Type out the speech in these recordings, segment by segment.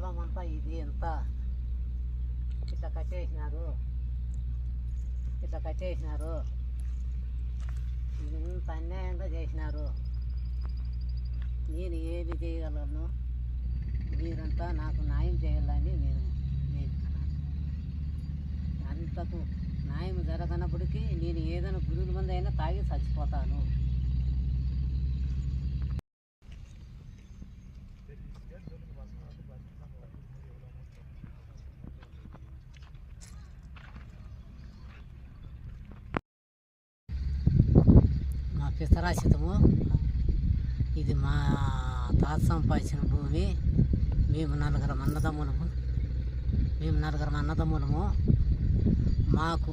పొలం అంతా ఇది ఎంత? ఇట్లా కట్టేసినారు ఇట్లా కట్టేసినారు ఇంత అన్యాయంగా చేసినారు? నేను ఏది చేయగలను? మీరంతా నాకు న్యాయం చేయాలని నేను నేను అంతకు న్యాయం జరగనప్పటికీ నేను ఏదైనా గురువుల మంది అయినా తాగి చచ్చిపోతాను మా పితరాశితము ఇది మా తాత సంపాదించిన భూమి. మేము నలుగురం అన్నదమ్ములము. మేము నలుగురం అన్నదమ్ములము. మాకు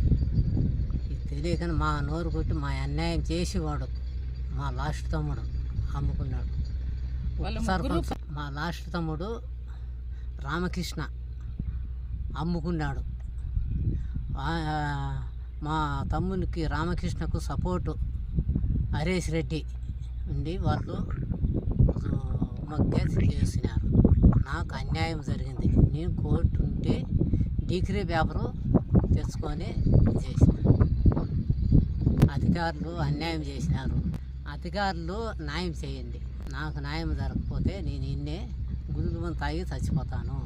ఇది తెలియకని మా నోరు కొట్టి మా అన్యాయం చేసేవాడు మా లాస్ట్ తమ్ముడు అమ్ముకున్నాడు. సర్పంచ్ మా లాస్ట్ తమ్ముడు రామకృష్ణ అమ్ముకున్నాడు. మా తమ్మునికి రామకృష్ణకు సపోర్టు హరీష్ రెడ్డి ఉండి వాళ్ళు మగ్గ చేసినారు. నాకు అన్యాయం జరిగింది. నేను కోర్టు ఉంటే డిగ్రీ పేపరు తెచ్చుకొని చేసిన. అధికారులు అన్యాయం చేసినారు. అధికారులు న్యాయం చేయండి. నాకు న్యాయం జరగకపోతే నేను ఇన్నే గుండు తాగి చచ్చిపోతాను.